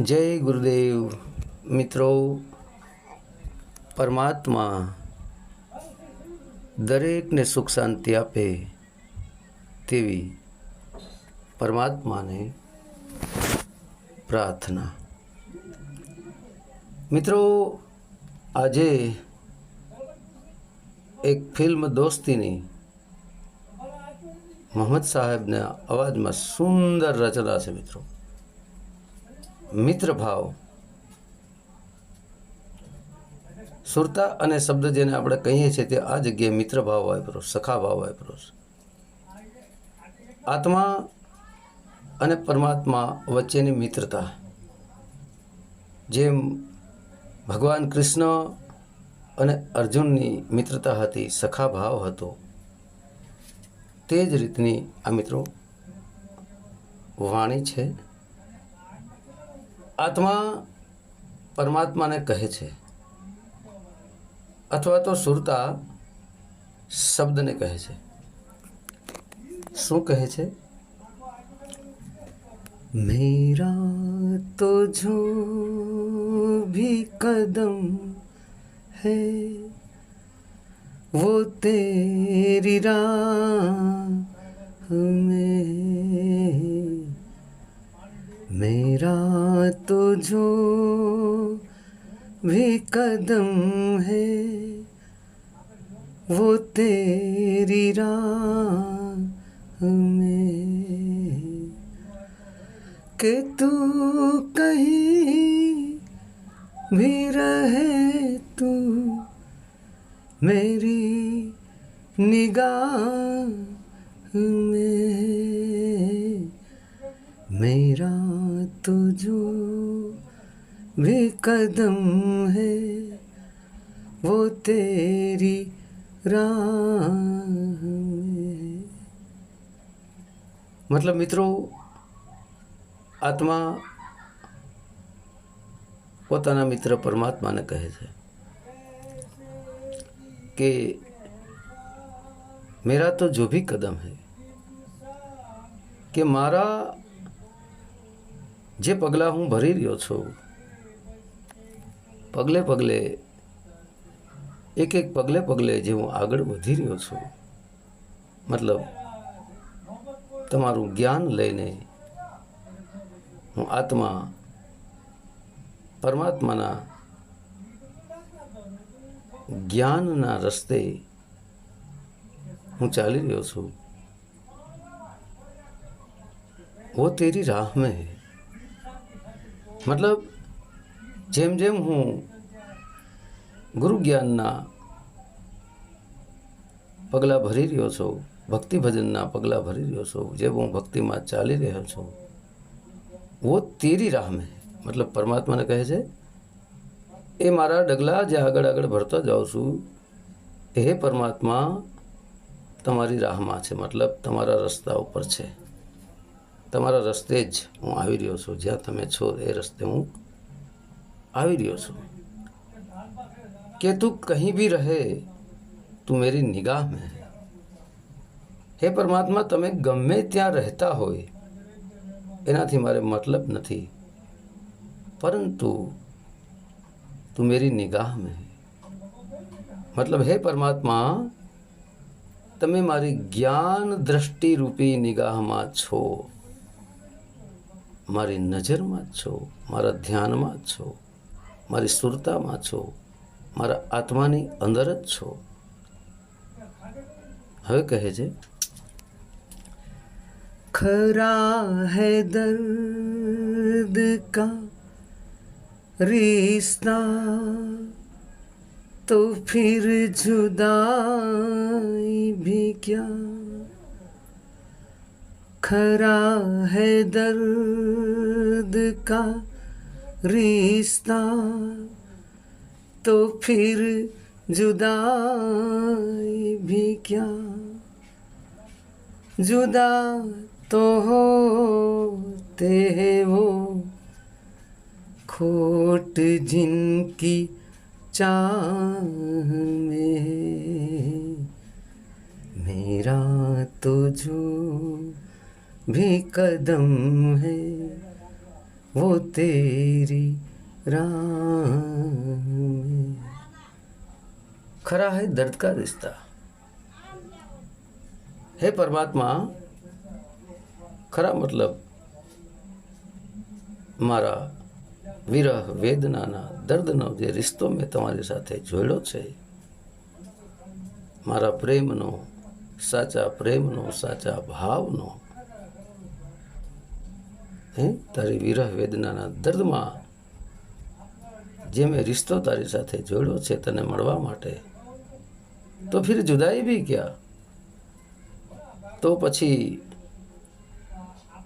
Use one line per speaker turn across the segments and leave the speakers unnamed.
જય ગુરુદેવ મિત્રો, પરમાત્મા દરેકને સુખ શાંતિ આપે તેવી પરમાત્માને પ્રાર્થના. મિત્રો, આજે એક ફિલ્મ દોસ્તીની મોહમ્મદ સાહેબના અવાજમાં સુંદર રચના છે મિત્રો. મિત્ર ભાવ સુરતા અને શબ્દ જેને આપણે કહીએ છીએ તે આ જગ્યાએ મિત્ર ભાવ વાપરો સખા ભાવ વાપરો આત્મા અને પરમાત્મા વચ્ચેની મિત્રતા. જેમ ભગવાન કૃષ્ણ અને અર્જુનની મિત્રતા હતી સખા ભાવ હતો, તે જ રીતની આ મિત્રો વાણી છે. આત્મા પરમાત્માને કહે છે અથવા તો સુરતા શબ્દને કહે છે શું કહે છે मेरा तो जो भी कदम है वो तेरी राह में मेरा तो जो भी कदम है, वो तेरी राह में। कि तू कहीं भी रहे तू, मेरी निगाह में। मेरा तो जो भी कदम है वो तेरी राह में मतलब मित्रों આત્મા પોતાના મિત્ર પરમાત્માને કહે છે કે મેરા તો જો ભી કદમ હૈ કે મારા જે પગલાં હું ભરી રહ્યો છું પગલે પગલે એક એક પગલે પગલે જે હું આગળ વધી રહ્યો છું મતલબ તમારું જ્ઞાન લઈને હું આત્મા પરમાત્માના જ્ઞાનના રસ્તે હું ચાલી રહ્યો છું वो तेरी राह में है મતલબ જેમ જેમ હું ગુરુ જ્ઞાનના પગલાં ભરી રહ્યો છું, ભક્તિ ભજનના પગલાં ભરી રહ્યો છું જેમ હું ભક્તિમાં ચાલી રહ્યો છું, વો તેરી રાહ મેં. મતલબ પરમાત્માને કહે છે, એ મારા ડગલા જે આગળ આગળ ભરતા જાઉં છું, એ પરમાત્મા, તમારી રાહમાં છે. મતલબ તમારા રસ્તા ઉપર છે. તમારા રસ્તે જ હું આવી રહ્યો છું. જ્યાં તમે છો એ રસ્તે હું આવી રહ્યો છું. કે તું કહી બી રહે, તું મેરી નિગાહ મેં. હે પરમાત્મા, તમે ગમે ત્યાં રહેતા હોય, એનાથી મારે મતલબ નથી. પરંતુ તું મેરી નિગાહ મેં. મતલબ હે પરમાત્મા, તમે મારી જ્ઞાન દ્રષ્ટિ રૂપી નિગાહમાં છો. મારી નજરમાં જ છો, મારા ધ્યાનમાં જ છો, મારી સુરતામાં છો, મારા આત્માની અંદર જ છો. હવે કહે છે, ખરા હૈ દર્દ કા રિસ્તા તો ફિર જુદાઈ ભી ક્યા? खरा है दर्द का रिश्ता तो फिर जुदाई भी क्या जुदा तो होते हैं वो खोट जिनकी चाह में मेरा तो जो भी कदम है वो तेरी राह में खरा है दर्द का रिश्ता હે પરમાત્મા ખરા મતલબ મારા વિરહ વેદનાના દર્દનો જે રિશ્તો મેં તમારી સાથે જોડ્યો છે મારા પ્રેમનો સાચા પ્રેમનો સાચા ભાવનો હે? તારી વિરહ વેદનાના દર્દમાં જે મેં રિશ્તો તારી સાથે જોડ્યો છે તને મળવા માટે, તો ફિર જુદાઈ બી ક્યાં? તો પછી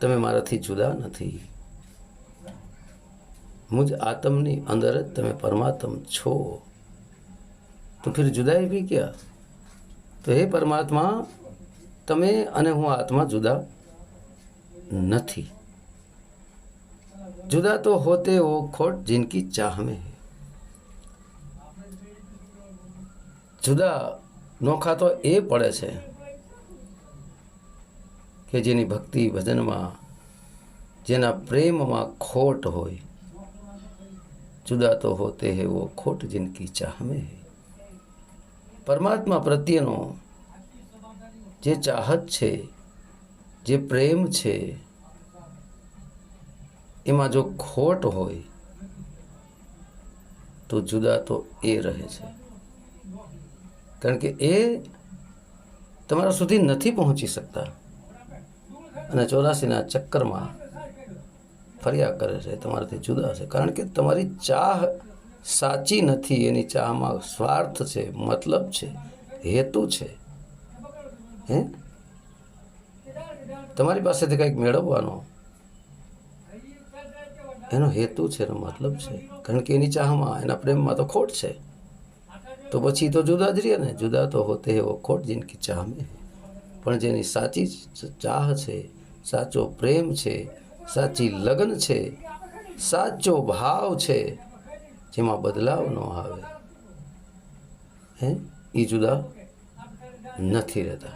તમે મારાથી જુદા નથી. મુજ આત્મની અંદર જ તમે પરમાત્મ છો. તો ફિર જુદાઈ બી ક્યાં? તો હે પરમાત્મા, તમે અને હું આત્મા જુદા નથી. जुदा तो होते वो खोट जिनकी चाह में है જુદા નોખા તો એ પડે છે કે જેની ભક્તિ ભજનમાં જેના પ્રેમમાં ખોટ હોય જુદા તો હોતે હે વો ખોટ જિનકી ચાહ में है પરમાત્મા પ્રત્યેનો જે ચાહત છે જે પ્રેમ છે એમાં જો ખોટ હોય, તો જુદા તો એ રહે છે. કારણ કે એ તમારા સુધી નથી પહોંચી શકતા. અને ચોરાસીના ચક્કરમાં ફર્યા કરે છે, તમારાથી જુદા છે. કારણ કે તમારી ચાહ સાચી નથી, એની ચાહમાં સ્વાર્થ છે, મતલબ છે, હેતુ છે. હે? તમારી પાસેથી કંઈક મેળવવાનો એનો હેતુ છે એનો મતલબ છે. કારણ કે એની ચાહમાં, એના પ્રેમમાં તો ખોટ છે. તો પછી તો જુદા જ રહે ને. જુદા તો હોતે એવો ખોટ જિંદગી ચાહ. મેં પણ જેની સાચી ચાહ છે, સાચો પ્રેમ છે, સાચી લગ્ન છે, સાચો ભાવ છે, જેમાં બદલાવ ન આવે. હે? એ જુદા નથી રહેતા.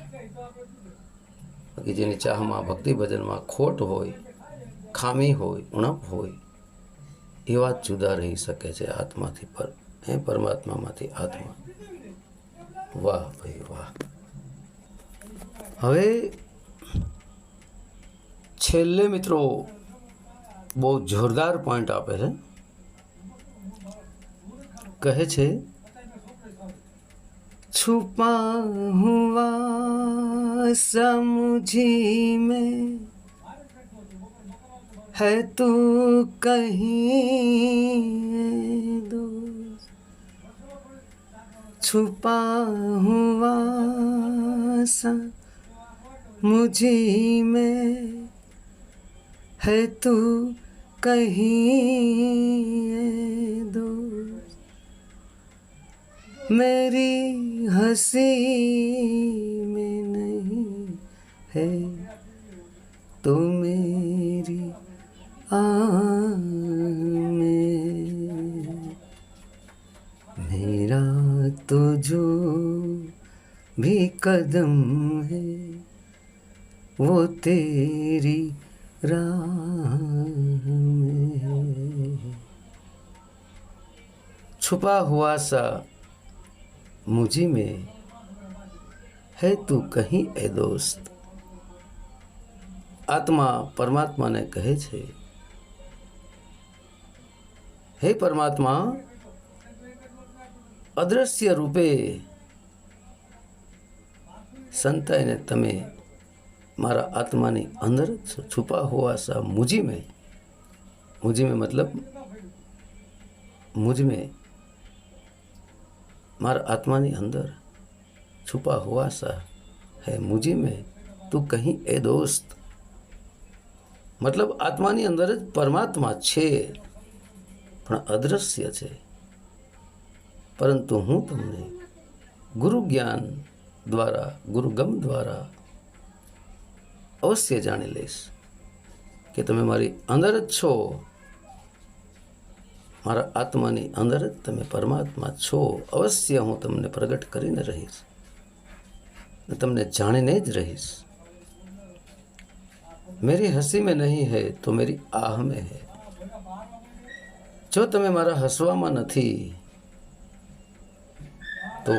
બાકી જેની ચાહમાં ભક્તિ ભજનમાં ખોટ હોય, ખામી હોય, ઉણપ હોય એ વાત જુદા રહી શકે છે આત્માથી પર. હે પરમાત્મામાંથી આત્મા. વાહ ભાઈ વાહ. હવે છેલ્લે મિત્રો બહુ જોરદાર પોઈન્ટ આપે છે. કહે છે છુપા હુઆ સમજી મેં है तू कहीं दूर छुपा हुआ सा मुझी में है तू कहीं दूर मेरी हंसी में नहीं है तो मेरी आह में मेरा तो जो भी कदम है वो तेरी राह में है छुपा हुआ सा मुझी में है तू कहीं ए दोस्त આત્મા પરમાત્માને કહે છે હે પરમાત્મા, અદ્રશ્ય રૂપે સંતાઈને તમે મારા આત્માની અંદર છુપા હોવા સા મુજીમે મુજીમે મતલબ મુજમે મારા આત્માની અંદર છુપા હોવા સા હે મુજીમે, તું કહી એ દોસ્ત. મતલબ આત્માની અંદર જ પરમાત્મા છે. પણ અદૃશ્ય છે. પરંતુ હું તમને ગુરુ જ્ઞાન દ્વારા, ગુરુગમ દ્વારા અવશ્ય જાણી લઈશ કે તમે મારી અંદર જ છો. મારા આત્માની અંદર જ તમે પરમાત્મા છો. અવશ્ય હું તમને પ્રગટ કરીને રહીશ તમને જાણીને જ રહીશ. મેરી હસી મેં નહીં હૈ, તો મેરી આહ મેં હૈ. જો તમે મારા હસવામાં નથી, તો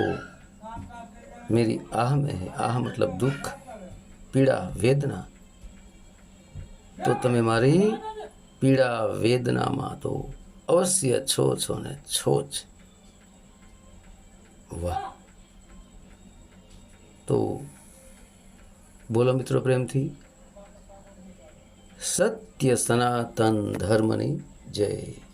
મેરી આહ મેં આહ મતલબ દુઃખ, પીડા, વેદના. તો તમે મારી પીડા, વેદનામાં તો અવશ્ય છો છો ને છો જ. વાહ. તો બોલો મિત્રો પ્રેમથી. સત્ય સનાતન ધર્મની જય.